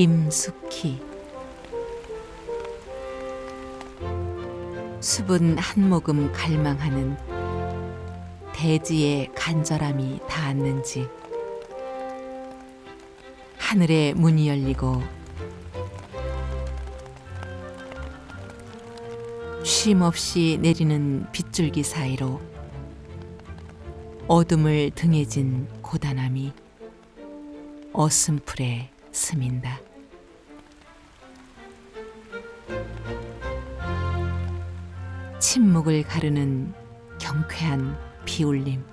임숙희 수분 한 모금 갈망하는 대지의 간절함이 닿았는지 하늘의 문이 열리고 쉼 없이 내리는 빗줄기 사이로 어둠을 등에 진 고단함이 어슴풀에 스민다. 침묵을 가르는 경쾌한 비울림.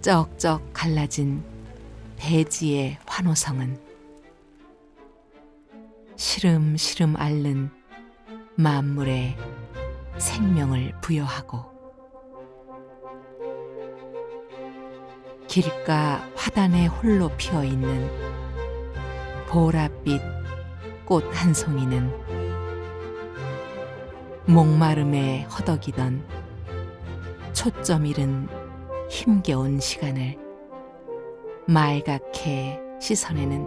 쩍쩍 갈라진 대지의 환호성은 시름시름 앓는 만물에 생명을 부여하고 길가 화단에 홀로 피어 있는 보랏빛 꽃 한 송이는 목마름에 허덕이던 초점 잃은 힘겨운 시간을 말갛게 씻어내는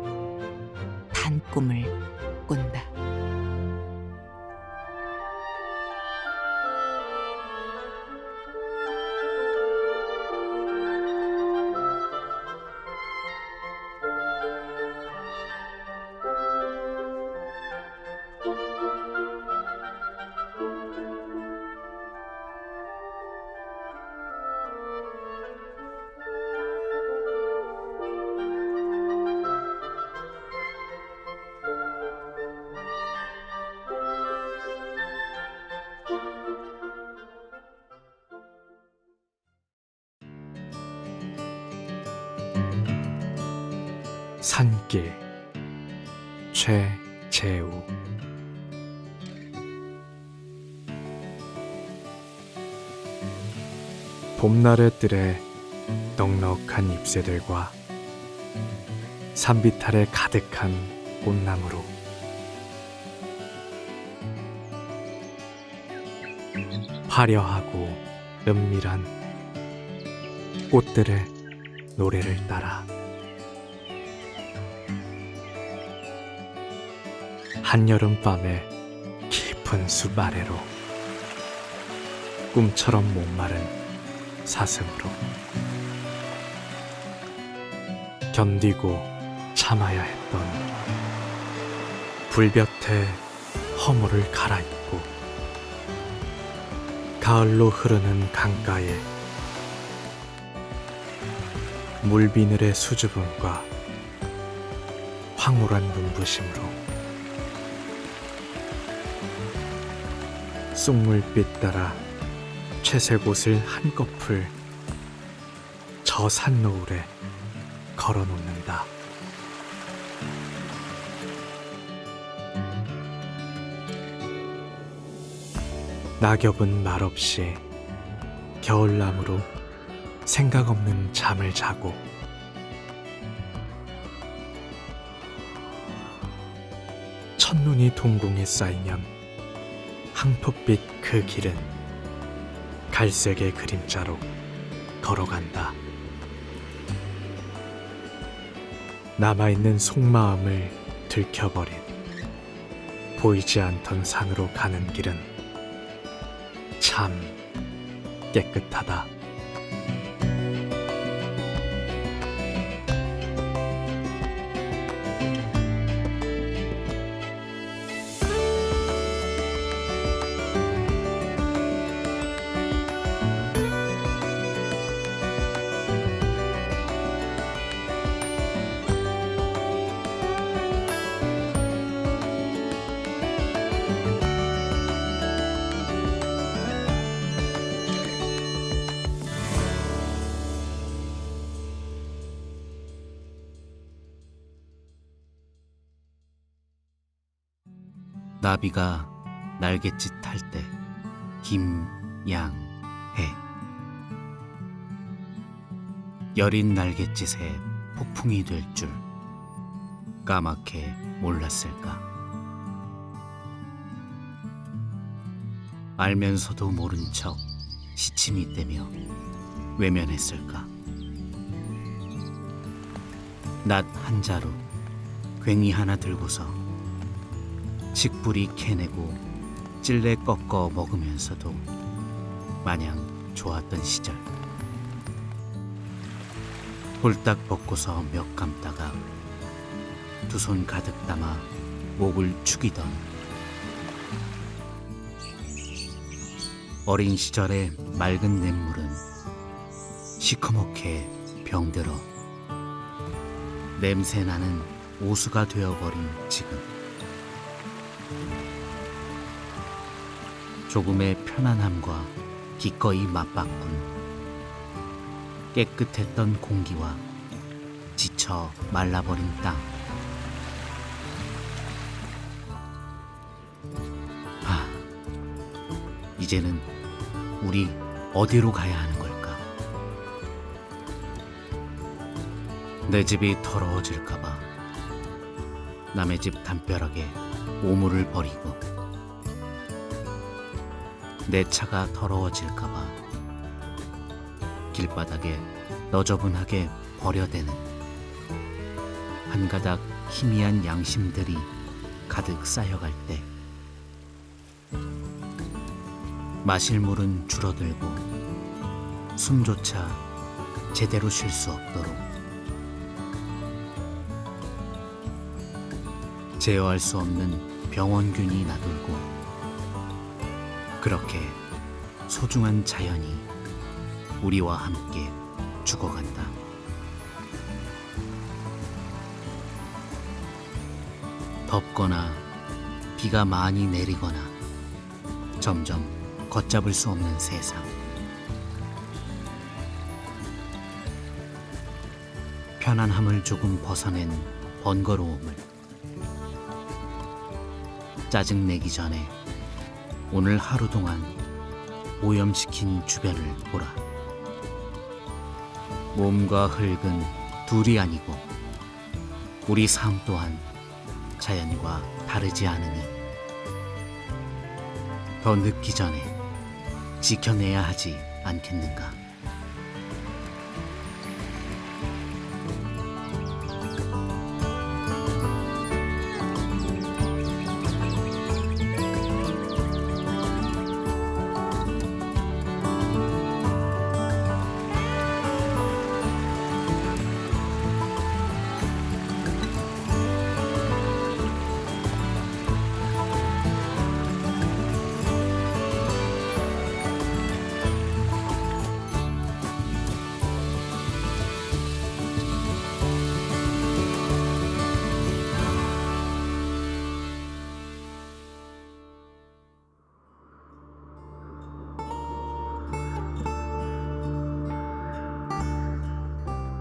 단꿈을 꾼다. 길 최재우. 봄날의 뜰에 넉넉한 잎새들과 산비탈에 가득한 꽃나무로. 화려하고 은밀한 꽃들의 노래를 따라 한여름 밤의 깊은 숲 아래로 꿈처럼 목마른 사슴으로 견디고 참아야 했던 불볕에 허물을 갈아입고 가을로 흐르는 강가에 물비늘의 수줍음과 황홀한 눈부심으로 쑥물빛 따라 채색 옷을 한꺼풀 저 산 노을에 걸어 놓는다. 낙엽은 말없이 겨울나무로 생각 없는 잠을 자고 첫눈이 동공에 쌓이면 황토빛 그 길은 갈색의 그림자로 걸어간다. 남아있는 속마음을 들켜버린 보이지 않던 산으로 가는 길은 참 깨끗하다. 나비가 날갯짓 할 때 김양해. 여린 날갯짓에 폭풍이 될 줄 까맣게 몰랐을까? 알면서도 모른 척 시침이 떼며 외면했을까? 낫한 자루 괭이 하나 들고서 식뿌리 캐내고 찔레 꺾어 먹으면서도 마냥 좋았던 시절. 홀딱 벗고서 몇 감다가 두 손 가득 담아 목을 축이던 어린 시절의 맑은 냇물은 시커멓게 병들어 냄새나는 오수가 되어버린 지금 조금의 편안함과 기꺼이 맞바꾼 깨끗했던 공기와 지쳐 말라버린 땅 아, 이제는 우리 어디로 가야 하는 걸까? 내 집이 더러워질까봐 남의 집 담벼락에 오물을 버리고 내 차가 더러워질까봐. 길바닥에 너저분하게 버려대는 한 가닥 희미한 양심들이 가득 쌓여갈 때. 마실 물은 줄어들고 숨조차 제대로 쉴 수 없도록. 제어할 수 없는 병원균이 나돌고 그렇게 소중한 자연이 우리와 함께 죽어간다. 덥거나 비가 많이 내리거나 점점 걷잡을 수 없는 세상. 편안함을 조금 벗어낸 번거로움을 짜증내기 전에 오늘 하루 동안 오염시킨 주변을 보라. 몸과 흙은 둘이 아니고 우리 삶 또한 자연과 다르지 않으니 더 늦기 전에 지켜내야 하지 않겠는가?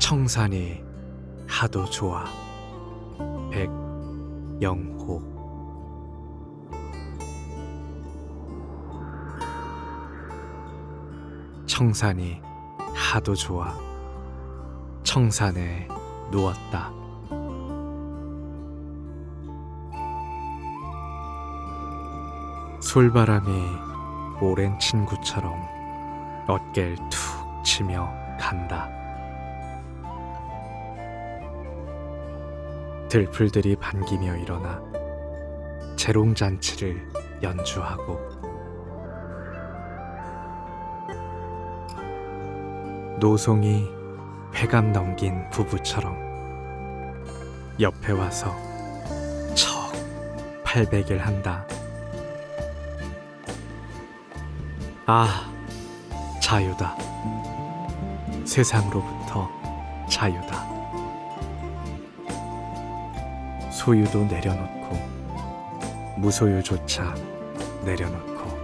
청산이 하도 좋아. 백영호. 청산이 하도 좋아. 청산에 누웠다. 솔바람이 오랜 친구처럼 어깨를 툭 치며 간다 들풀들이 반기며 일어나 재롱잔치를 연주하고 노송이 회감 넘긴 부부처럼 옆에 와서 척 팔베개를 한다. 아, 자유다. 세상으로부터 자유다. 소유도 내려놓고 무소유조차 내려놓고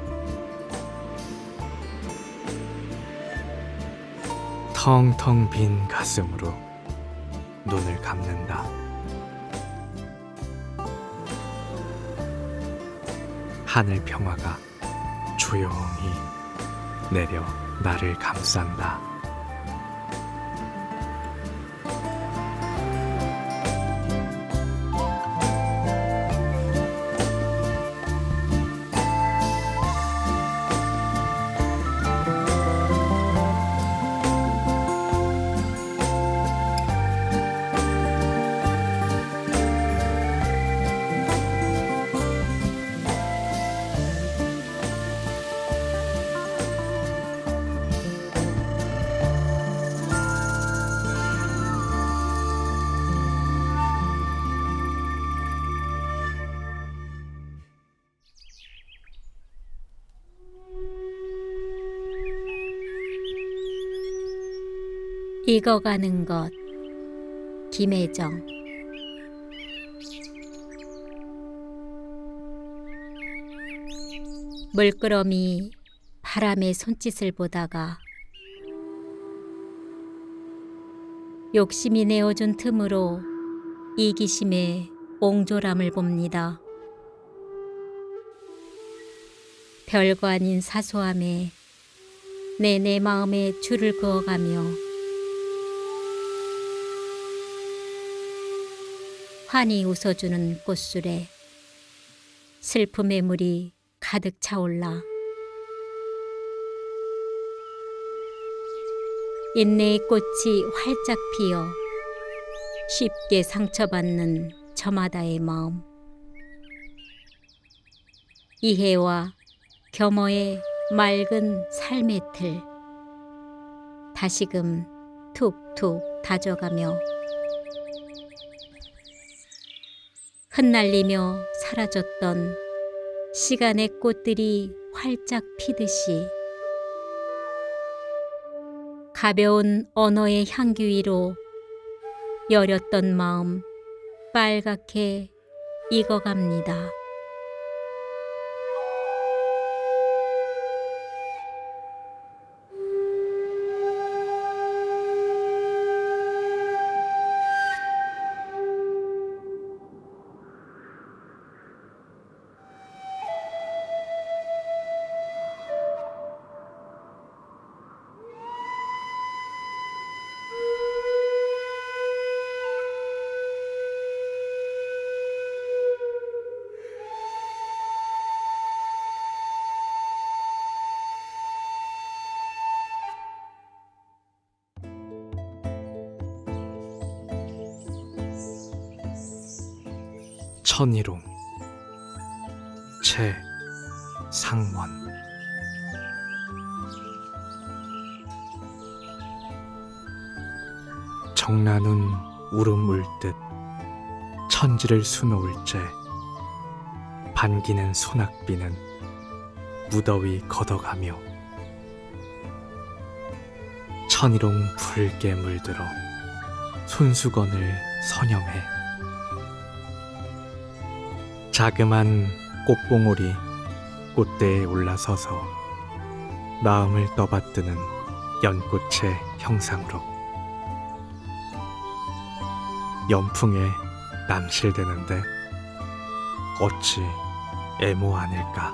텅텅 빈 가슴으로 눈을 감는다. 하늘 평화가 조용히 내려 나를 감싼다. 익어가는 것 김혜정 물끄러미 바람의 손짓을 보다가 욕심이 내어준 틈으로 이기심의 옹졸함을 봅니다. 별거 아닌 사소함에 내 내 마음에 줄을 그어가며 환히 웃어주는 꽃술에 슬픔의 물이 가득 차올라 인내의 꽃이 활짝 피어 쉽게 상처받는 저마다의 마음. 이해와 겸허의 맑은 삶의 틀 다시금 툭툭 다져가며 흩날리며 사라졌던 시간의 꽃들이 활짝 피듯이 가벼운 언어의 향기 위로 여렸던 마음 빨갛게 익어갑니다. 천일홍 최상원. 정나눈 울음 울듯 천지를 수놓을째 반기는 소낙비는 무더위 걷어가며 천일홍 붉게 물들어 손수건을 선염해 자그만 꽃봉오리 꽃대에 올라서서 마음을 떠받드는 연꽃의 형상으로 연풍에 남실되는데 어찌 애모하닐까?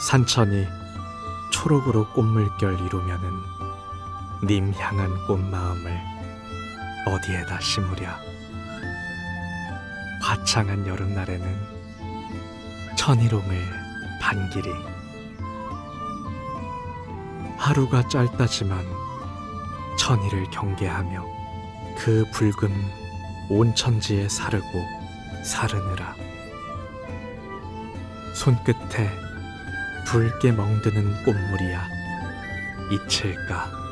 산천이 초록으로 꽃물결 이루면은 님 향한 꽃마음을 어디에다 심으랴 화창한 여름날에는 천일홍을 반길이. 하루가 짧다지만 천일을 경계하며 그 붉은 온 천지에 사르고 사르느라. 손끝에 붉게 멍드는 꽃물이야 잊힐까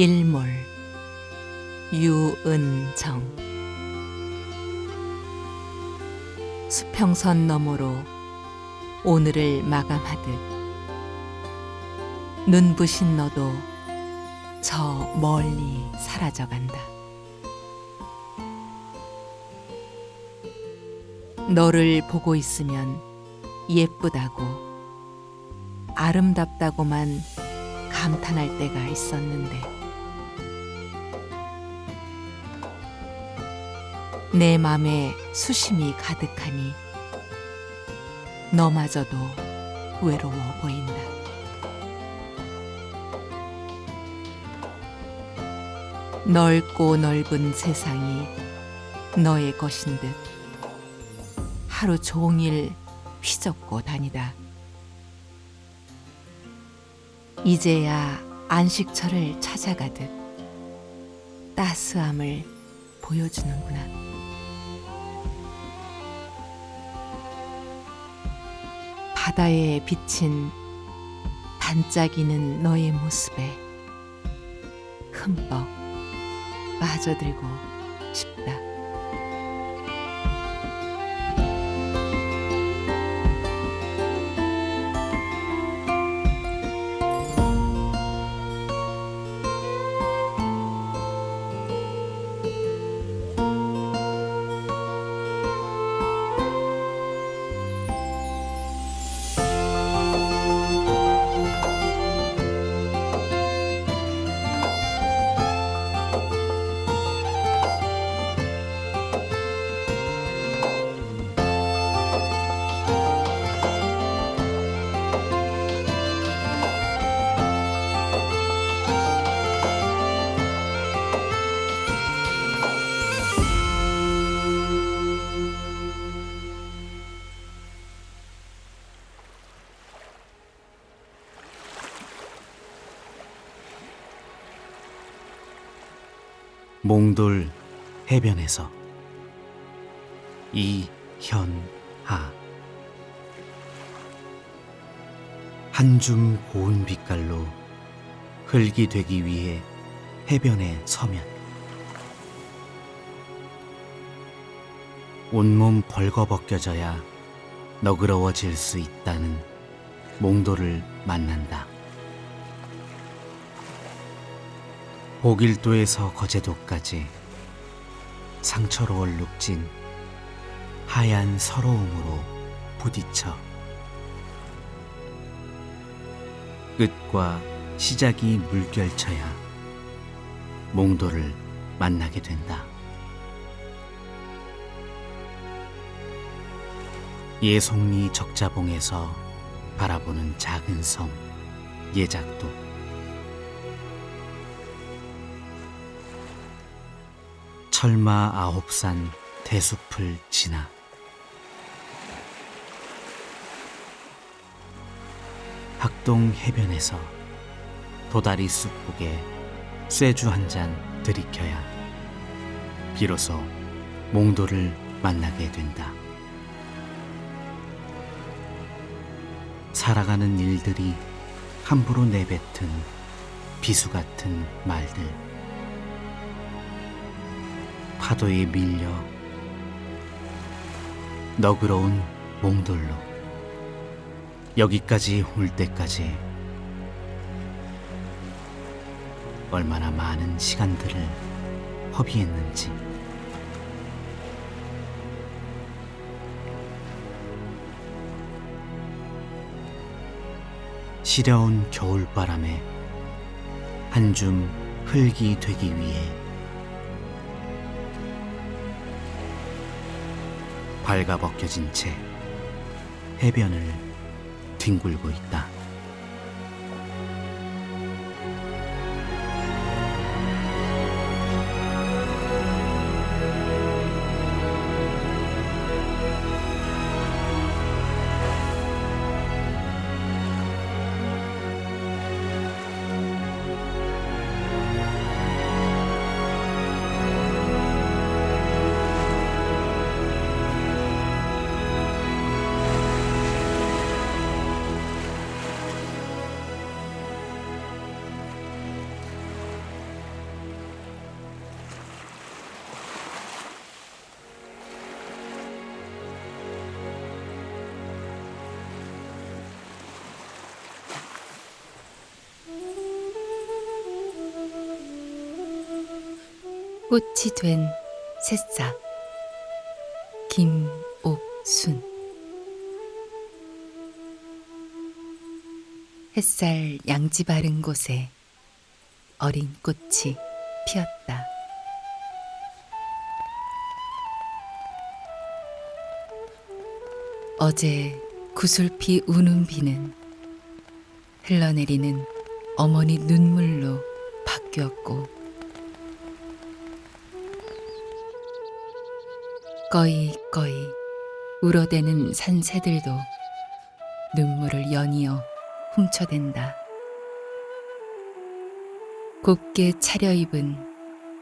일몰 유은정 수평선 너머로 오늘을 마감하듯 눈부신 너도 저 멀리 사라져간다. 너를 보고 있으면 예쁘다고 아름답다고만 감탄할 때가 있었는데 내 맘에 수심이 가득하니 너마저도 외로워 보인다. 넓고 넓은 세상이 너의 것인 듯 하루 종일 휘젓고 다니다. 이제야 안식처를 찾아가듯 따스함을 보여주는구나. 바다에 비친 반짝이는 너의 모습에 흠뻑 빠져들고 싶다. 몽돌 해변에서. 이현하. 한 줌 고운 빛깔로 흙이 되기 위해 해변에 서면. 온몸 벌거벗겨져야 너그러워질 수 있다는 몽돌을 만난다. 보길도에서 거제도까지 상처로 얼룩진 하얀 서러움으로 부딪혀 끝과 시작이 물결쳐야 몽도를 만나게 된다. 예송리 적자봉에서 바라보는 작은 섬 예작도 철마 아홉산 대숲을 지나 학동 해변에서 도다리 숲북에 쇠주 한 잔 들이켜야 비로소 몽도를 만나게 된다. 살아가는 일들이 함부로 내뱉은 비수 같은 말들. 파도에 밀려 너그러운 몽돌로 여기까지 올 때까지 얼마나 많은 시간들을 허비했는지. 시려운 겨울바람에 한줌 흙이 되기 위해 발가벗겨진 채 해변을 뒹굴고 있다. 꽃이 된 새싹 김옥순 햇살 양지 바른 곳에 어린 꽃이 피었다. 어제 구슬피 우는 비는 흘러내리는 어머니 눈물로 바뀌었고 꺼이 꺼이 울어대는 산새들도 눈물을 연이어 훔쳐댄다. 곱게 차려입은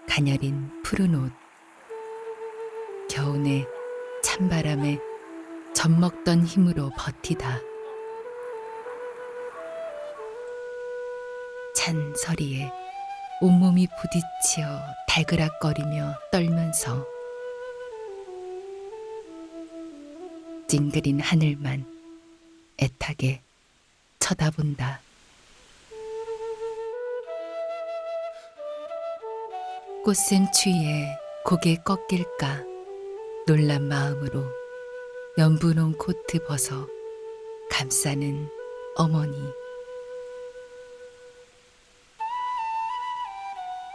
가녀린 푸른 옷 겨우내 찬바람에 젖먹던 힘으로 버티다. 찬 서리에 온몸이 부딪히어 달그락거리며 떨면서 찡그린 하늘만 애타게 쳐다본다. 꽃샘 추위에 고개 꺾일까 놀란 마음으로 연분홍 코트 벗어 감싸는 어머니.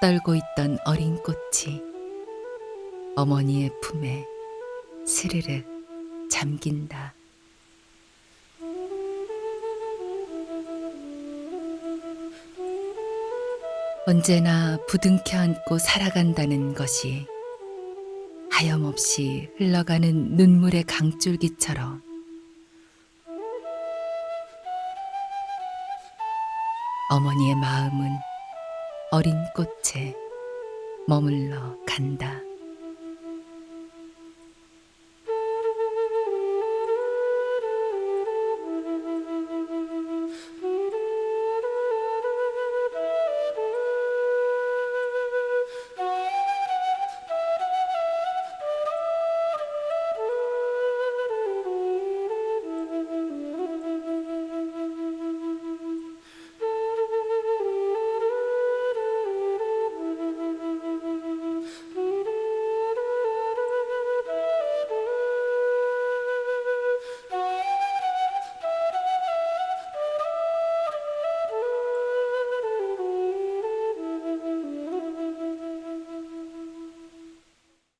떨고 있던 어린 꽃이 어머니의 품에 스르륵 잠긴다. 언제나 부둥켜 안고 살아간다는 것이 하염없이 흘러가는 눈물의 강줄기처럼 어머니의 마음은 어린 꽃에 머물러 간다.